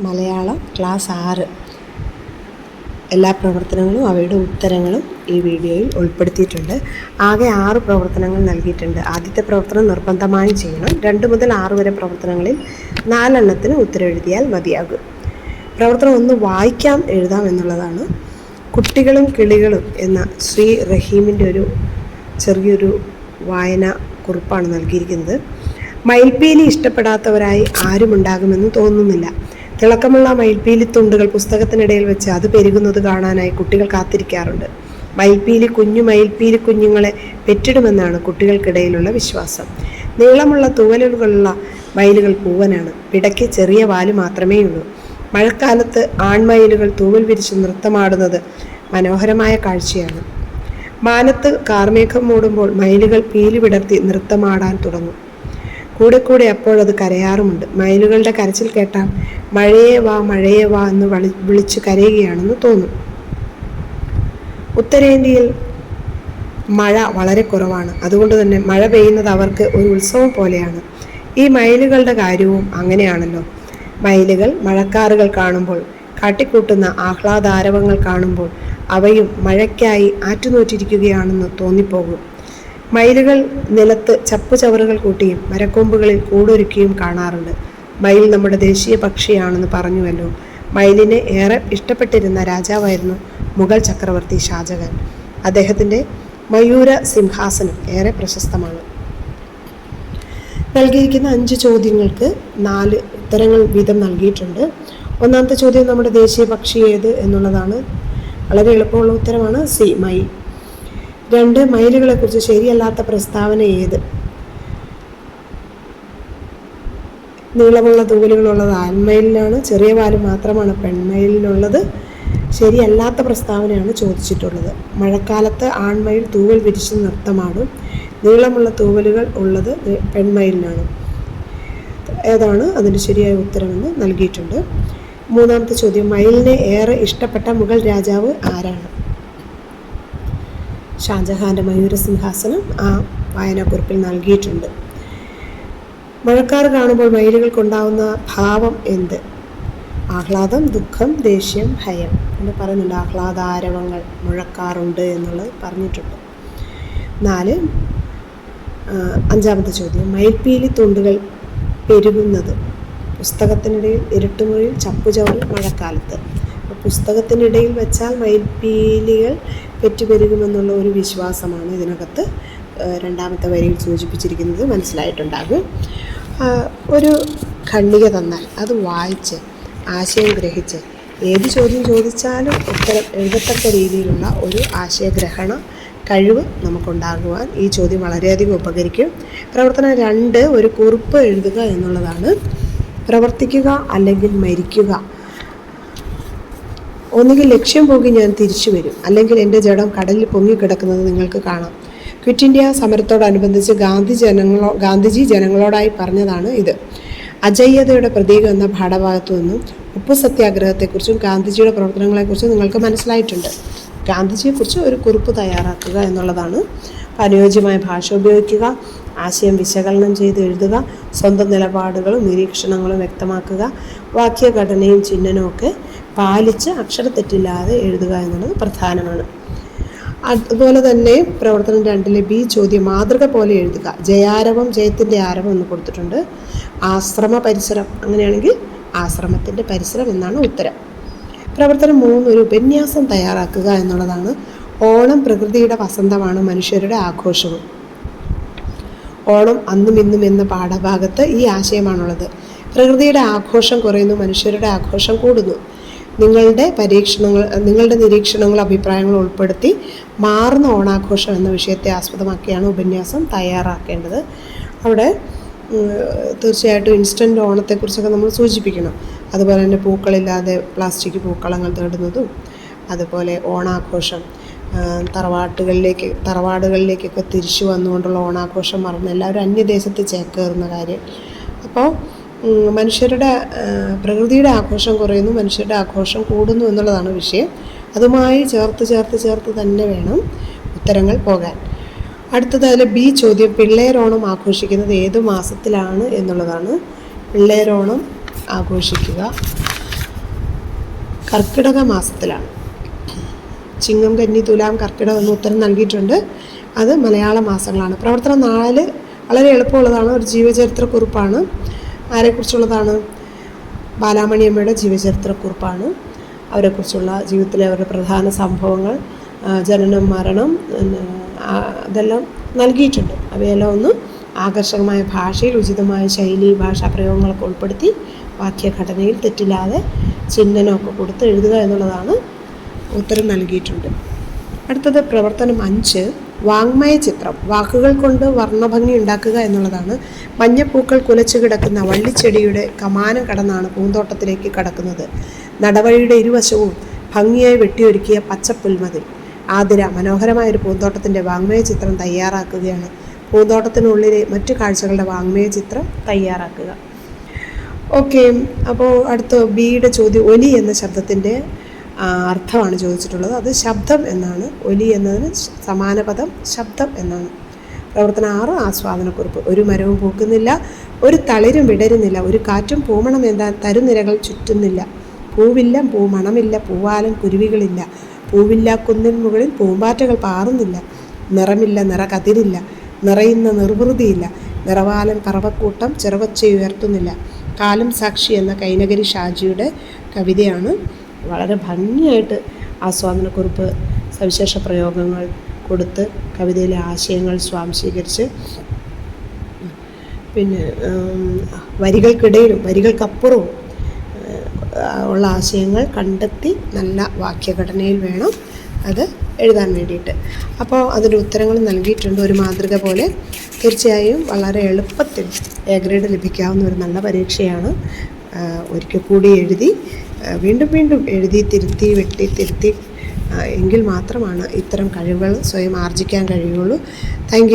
Malayalam class ആറ്. എല്ലാ പ്രവർത്തനങ്ങളും അവയുടെ ഉത്തരങ്ങളും ഈ വീഡിയോയിൽ ഉൾപ്പെടുത്തിയിട്ടുണ്ട്. ആകെ ആറ് പ്രവർത്തനങ്ങൾ നൽകിയിട്ടുണ്ട്. ആദ്യത്തെ പ്രവർത്തനം നിർബന്ധമായും ചെയ്യണം. രണ്ട് മുതൽ ആറ് വരെ പ്രവർത്തനങ്ങളിൽ നാലെണ്ണത്തിന് ഉത്തരം എഴുതിയാൽ മതിയാകും. പ്രവർത്തനം ഒന്ന് വായിക്കാം എഴുതാം എന്നുള്ളതാണ്. കുട്ടികളും കിളികളും എന്ന ശ്രീ റഹീമിന്റെ ഒരു ചെറിയൊരു വായന കുറിപ്പാണ് നൽകിയിരിക്കുന്നത്. മയിൽപ്പീലി ഇഷ്ടപ്പെടാത്തവരായി ആരുമുണ്ടാകുമെന്ന് തോന്നുന്നില്ല. തിളക്കമുള്ള മയിൽപ്പീലി തുണ്ടുകൾ പുസ്തകത്തിനിടയിൽ വെച്ച് അത് പെരുകുന്നത് കാണാനായി കുട്ടികൾ കാത്തിരിക്കാറുണ്ട്. മയിൽപ്പീലി കുഞ്ഞു മയിൽപ്പീലി കുഞ്ഞുങ്ങളെ പെറ്റിടുമെന്നാണ് കുട്ടികൾക്കിടയിലുള്ള വിശ്വാസം. നീളമുള്ള തൂവലുകളുള്ള മയിലുകൾ പൂവനാണ്. പിടയ്ക്ക് ചെറിയ വാൽ മാത്രമേ ഉള്ളൂ മഴക്കാലത്ത് ആൺമയിലുകൾ തൂവൽ വിരിച്ച് നൃത്തമാടുന്നത് മനോഹരമായ കാഴ്ചയാണ്. മാനത്ത് കാർമേഘം മൂടുമ്പോൾ മയിലുകൾ പീലി വിടർത്തി നൃത്തമാടാൻ തുടങ്ങും. കൂടെ കൂടെ അപ്പോഴത് കരയാറുമുണ്ട്. മയിലുകളുടെ കരച്ചിൽ കേട്ടാൽ മഴയെ വാ മഴയെ വാ എന്ന് വളി വിളിച്ചു കരയുകയാണെന്ന് തോന്നും. ഉത്തരേന്ത്യയിൽ മഴ വളരെ കുറവാണ്. അതുകൊണ്ട് തന്നെ മഴ പെയ്യുന്നത് അവർക്ക് ഒരു ഉത്സവം പോലെയാണ്. ഈ മയിലുകളുടെ കാര്യവും അങ്ങനെയാണല്ലോ. മയിലുകൾ മഴക്കാറുകൾ കാണുമ്പോൾ കാട്ടിക്കൂട്ടുന്ന ആഹ്ലാദാരവങ്ങൾ കാണുമ്പോൾ അവയും മഴയ്ക്കായി ആറ്റുനോറ്റിരിക്കുകയാണെന്ന് തോന്നിപ്പോകും. മയിലുകൾ നിലത്ത് ചപ്പുചവറുകൾ കൂട്ടിയും മരക്കൊമ്പുകളിൽ കൂടൊരുക്കിയും കാണാറുണ്ട്. മയിൽ നമ്മുടെ ദേശീയ പക്ഷിയാണെന്ന് പറഞ്ഞുവല്ലോ. മയിലിനെ ഏറെ ഇഷ്ടപ്പെട്ടിരുന്ന രാജാവായിരുന്നു മുഗൾ ചക്രവർത്തി ഷാജഹാൻ. അദ്ദേഹത്തിന്റെ മയൂര സിംഹാസനം ഏറെ പ്രശസ്തമാണ്. നൽകിയിരിക്കുന്ന അഞ്ച് ചോദ്യങ്ങൾക്ക് നാല് ഉത്തരങ്ങൾ വീതം നൽകിയിട്ടുണ്ട്. ഒന്നാമത്തെ ചോദ്യം നമ്മുടെ ദേശീയ പക്ഷി ഏത് എന്നുള്ളതാണ്. വളരെ എളുപ്പമുള്ള ഉത്തരമാണ് സി മയിൽ. രണ്ട് മയിലുകളെക്കുറിച്ച് ശരിയല്ലാത്ത പ്രസ്താവന ഏത്? നീളമുള്ള തൂവലുകളുള്ളത് ആൺമയിലിനാണ് ചെറിയ വാൽ മാത്രമാണ് പെൺമയിലിനുള്ളത് ശരിയല്ലാത്ത പ്രസ്താവനയാണ് ചോദിച്ചിട്ടുള്ളത്. മഴക്കാലത്ത് ആൺമയിൽ തൂവൽ വിരിച്ച് നൃത്തമാടും. നീളമുള്ള തൂവലുകൾ ഉള്ളത് പെൺമയിലിനാണ്. ഏതാണ് അതിന്റെ ശരിയായ ഉത്തരമെന്ന് നൽകിയിട്ടുണ്ട്. മൂന്നാമത്തെ ചോദ്യം മയിലിനെ ഏറെ ഇഷ്ടപ്പെട്ട മുഗൾ രാജാവ് ആരാണ്? ഷാജഹാന്റെ മയൂരസിംഹാസനം ആ വായനാക്കുറിപ്പിൽ നൽകിയിട്ടുണ്ട്. മഴക്കാർ കാണുമ്പോൾ മയിലുകൾക്കുണ്ടാവുന്ന ഭാവം എന്ത്? ആഹ്ലാദം ദുഃഖം ദേഷ്യം ഭയം എന്ന് പറയുന്നുണ്ട് ആഹ്ലാദാരവങ്ങൾ മുഴക്കാറുണ്ട് എന്നുള്ളത് പറഞ്ഞിട്ടുണ്ട്. നാല് അഞ്ചാമത്തെ ചോദ്യം മയിൽപ്പീലി തുണ്ടുകൾ പെരുകുന്നത് പുസ്തകത്തിനിടയിൽ ഇരുട്ടുമുറിയിൽ ചപ്പുചവറിൽ മഴക്കാലത്ത്. പുസ്തകത്തിനിടയിൽ വെച്ചാൽ മയിൽപ്പീലികൾ പെറ്റുപെരുകുമെന്നുള്ള ഒരു വിശ്വാസമാണ് ഇതിനകത്ത് രണ്ടാമത്തെ വരിയിൽ സൂചിപ്പിച്ചിരിക്കുന്നത് മനസ്സിലായിട്ടുണ്ടാകും. ഒരു ഖണ്ഡിക തന്നാൽ അത് വായിച്ച് ആശയം ഗ്രഹിച്ച് ഏത് ചോദ്യം ചോദിച്ചാലും ഉത്തരം എഴുതത്തക്ക രീതിയിലുള്ള ഒരു ആശയഗ്രഹണ കഴിവ് നമുക്കുണ്ടാകുവാൻ ഈ ചോദ്യം വളരെയധികം ഉപകരിക്കും. പ്രവർത്തനം രണ്ട് ഒരു കുറിപ്പ് എഴുതുക എന്നുള്ളതാണ്. പ്രവർത്തിക്കുക അല്ലെങ്കിൽ മരിക്കുക ഒന്നുകിൽ ലക്ഷ്യം പോകി ഞാൻ തിരിച്ചു വരും. അല്ലെങ്കിൽ എന്റെ ജഡം കടലിൽ പൊങ്ങിക്കിടക്കുന്നത് നിങ്ങൾക്ക് കാണാം. ക്വിറ്റ് ഇന്ത്യ സമരത്തോടനുബന്ധിച്ച് ഗാന്ധി ജനങ്ങളോ ഗാന്ധിജി ജനങ്ങളോടായി പറഞ്ഞതാണ് ഇത്. അജയ്യതയുടെ പ്രതീകം എന്ന പാഠഭാഗത്തു നിന്നും ഉപ്പു സത്യാഗ്രഹത്തെക്കുറിച്ചും ഗാന്ധിജിയുടെ പ്രവർത്തനങ്ങളെക്കുറിച്ചും നിങ്ങൾക്ക് മനസ്സിലായിട്ടുണ്ട്. ഗാന്ധിജിയെക്കുറിച്ച് ഒരു കുറിപ്പ് തയ്യാറാക്കുക എന്നുള്ളതാണ് അനുയോജ്യമായ ഭാഷ. ഉപയോഗിക്കുക ആശയം വിശകലനം ചെയ്ത് എഴുതുക സ്വന്തം നിലപാടുകളും നിരീക്ഷണങ്ങളും വ്യക്തമാക്കുക വാക്യഘടനയും ചിഹ്നനും ഒക്കെ പാലിച്ച് അക്ഷരത്തെറ്റില്ലാതെ എഴുതുക എന്നുള്ളത് പ്രധാനമാണ്. അതുപോലെ തന്നെ പ്രവർത്തനം രണ്ടിലെ ബി ചോദ്യം മാതൃക പോലെ എഴുതുക. ജയാരവം ജയത്തിന്റെ ആരവം എന്ന് കൊടുത്തിട്ടുണ്ട്. ആശ്രമ പരിസരം. അങ്ങനെയാണെങ്കിൽ ആശ്രമത്തിന്റെ പരിസരം എന്നാണ് ഉത്തരം. പ്രവർത്തനം മൂന്ന് ഒരു ഉപന്യാസം തയ്യാറാക്കുക എന്നുള്ളതാണ്. ഓണം പ്രകൃതിയുടെ വസന്തമാണ് മനുഷ്യരുടെ ആഘോഷവും. ഓണം അന്നും ഇന്നും എന്ന പാഠഭാഗത്ത് ഈ ആശയമാണുള്ളത്. പ്രകൃതിയുടെ ആഘോഷം കുറയുന്നു മനുഷ്യരുടെ ആഘോഷം കൂടുന്നു. നിങ്ങളുടെ പരീക്ഷണങ്ങൾ നിങ്ങളുടെ നിരീക്ഷണങ്ങൾ അഭിപ്രായങ്ങൾ ഉൾപ്പെടുത്തി മാറുന്ന ഓണാഘോഷം എന്ന വിഷയത്തെ ആസ്പദമാക്കിയാണ് ഉപന്യാസം തയ്യാറാക്കേണ്ടത്. അവിടെ തീർച്ചയായിട്ടും ഇൻസ്റ്റന്റ് ഓണത്തെക്കുറിച്ചൊക്കെ നമ്മൾ സൂചിപ്പിക്കണം. അതുപോലെ തന്നെ പൂക്കളില്ലാതെ പ്ലാസ്റ്റിക് പൂക്കളങ്ങൾ തേടുന്നതും അതുപോലെ ഓണാഘോഷം തറവാട്ടുകളിലേക്ക് തറവാടുകളിലേക്കൊക്കെ തിരിച്ചു വന്നുകൊണ്ടുള്ള ഓണാഘോഷം മറന്ന് എല്ലാവരും അന്യദേശത്ത് ചേക്കേറുന്ന കാര്യം. അപ്പോൾ മനുഷ്യരുടെ പ്രകൃതിയുടെ ആഘോഷം കുറയുന്നു മനുഷ്യരുടെ ആഘോഷം കൂടുന്നു എന്നുള്ളതാണ് വിഷയം. അതുമായി ചേർത്ത് ചേർത്ത് ചേർത്ത് തന്നെ വേണം ഉത്തരങ്ങൾ പോകാൻ. അടുത്തത് അതിൽ ബി ചോദ്യം പിള്ളേരോണം ആഘോഷിക്കുന്നത് ഏത് മാസത്തിലാണ് എന്നുള്ളതാണ്. പിള്ളേരോണം ആഘോഷിക്കുക കർക്കിടക മാസത്തിലാണ്. ചിങ്ങം കന്നി തുലാം കർക്കിടകം എന്ന് ഉത്തരം നൽകിയിട്ടുണ്ട്. അത് മലയാള മാസങ്ങളാണ്. പ്രവർത്തനം നാല് വളരെ എളുപ്പമുള്ളതാണ്. ഒരു ജീവചരിത്ര ജീവചരിത്രക്കുറിപ്പാണ് ആരെക്കുറിച്ചുള്ളതാണ്? ബാലാമണിയമ്മയുടെ ജീവചരിത്രക്കുറിപ്പാണ് അവരെക്കുറിച്ചുള്ള ജീവിതത്തിലെ അവരുടെ പ്രധാന സംഭവങ്ങൾ ജനനം മരണം അതെല്ലാം നൽകിയിട്ടുണ്ട്. അവയെല്ലാം ഒന്ന് ആകർഷകമായ ഭാഷയിൽ ഉചിതമായ ശൈലി ഭാഷാ പ്രയോഗങ്ങളൊക്കെ ഉൾപ്പെടുത്തി വാക്യഘടനയിൽ തെറ്റില്ലാതെ ചിഹ്നനമൊക്കെ കൊടുത്ത് എഴുതുക എന്നുള്ളതാണ് ഉത്തരം നൽകിയിട്ടുണ്ട്. അടുത്തത് പ്രവർത്തനം അഞ്ച് വാങ്മയ ചിത്രം. വാക്കുകൾ കൊണ്ട് വർണഭംഗി ഉണ്ടാക്കുക എന്നുള്ളതാണ്. മഞ്ഞപ്പൂക്കൾ കുലച്ചു കിടക്കുന്ന വള്ളിച്ചെടിയുടെ കമാനം കടന്നാണ് പൂന്തോട്ടത്തിലേക്ക് കടക്കുന്നത്. നടവഴിയുടെ ഇരുവശവും ഭംഗിയായി വെട്ടിയൊരുക്കിയ പച്ചപ്പുൽമതിൽ ആതിര മനോഹരമായ ഒരു പൂന്തോട്ടത്തിന്റെ വാങ്മയ ചിത്രം തയ്യാറാക്കുകയാണ്. പൂന്തോട്ടത്തിനുള്ളിലെ മറ്റു കാഴ്ചകളുടെ വാങ്മയ ചിത്രം തയ്യാറാക്കുക. ഓക്കെ അപ്പോൾ അടുത്ത ബിയുടെ ചോദ്യം ഒലി എന്ന ശബ്ദത്തിന്റെ അർത്ഥമാണ് ചോദിച്ചിട്ടുള്ളത്. അത് ശബ്ദം എന്നാണ്. ഒലി എന്നതിന് സമാനപദം സമാന പദം ശബ്ദം എന്നാണ്. പ്രവർത്തന ആറ് ആസ്വാദനക്കുറിപ്പ്. ഒരു മരവും പൂക്കുന്നില്ല ഒരു തളിരും വിടരുന്നില്ല ഒരു കാറ്റും പൂമണം എന്താ തരുനിരകൾ ചുറ്റുന്നില്ല. പൂവില്ല പൂമണമില്ല പൂവാലൻ കുരുവികളില്ല. പൂവില്ല കുന്നിൻ മുകളിൽ പൂമ്പാറ്റകൾ പാറുന്നില്ല. നിറമില്ല നിറ കതിരില്ല നിറയുന്ന നിർവൃതിയില്ല. നിറവാലൻ പറവക്കൂട്ടം ചെറുവച്ചയുയർത്തുന്നില്ല കാലം സാക്ഷി എന്ന കൈനഗരി ഷാജിയുടെ കവിതയാണ് വളരെ ഭംഗിയായിട്ട് ആസ്വാദനക്കുറിപ്പ് സവിശേഷ പ്രയോഗങ്ങൾ കൊടുത്ത് കവിതയിലെ ആശയങ്ങൾ സ്വാംശീകരിച്ച് പിന്നെ വരികൾക്കിടയിലും വരികൾക്കപ്പുറവും ഉള്ള ആശയങ്ങൾ കണ്ടെത്തി നല്ല വാക്യഘടനയിൽ വേണം അത് എഴുതാൻ വേണ്ടിയിട്ട്. അപ്പോൾ അതിന്റെ ഉത്തരങ്ങൾ നൽകിയിട്ടുണ്ട് ഒരു മാതൃക പോലെ. തീർച്ചയായും വളരെ എളുപ്പത്തിൽ എ ഗ്രേഡ് ലഭിക്കാവുന്ന ഒരു നല്ല പരീക്ഷയാണ് ഒരിക്കൽ കൂടി എഴുതി വീണ്ടും വീണ്ടും എഴുതി തിരുത്തി വെട്ടി തിരുത്തി എങ്കിൽ മാത്രമാണ് ഇത്തരം കഴിവുകൾ സ്വയം ആർജിക്കാൻ കഴിയുള്ളൂ. താങ്ക്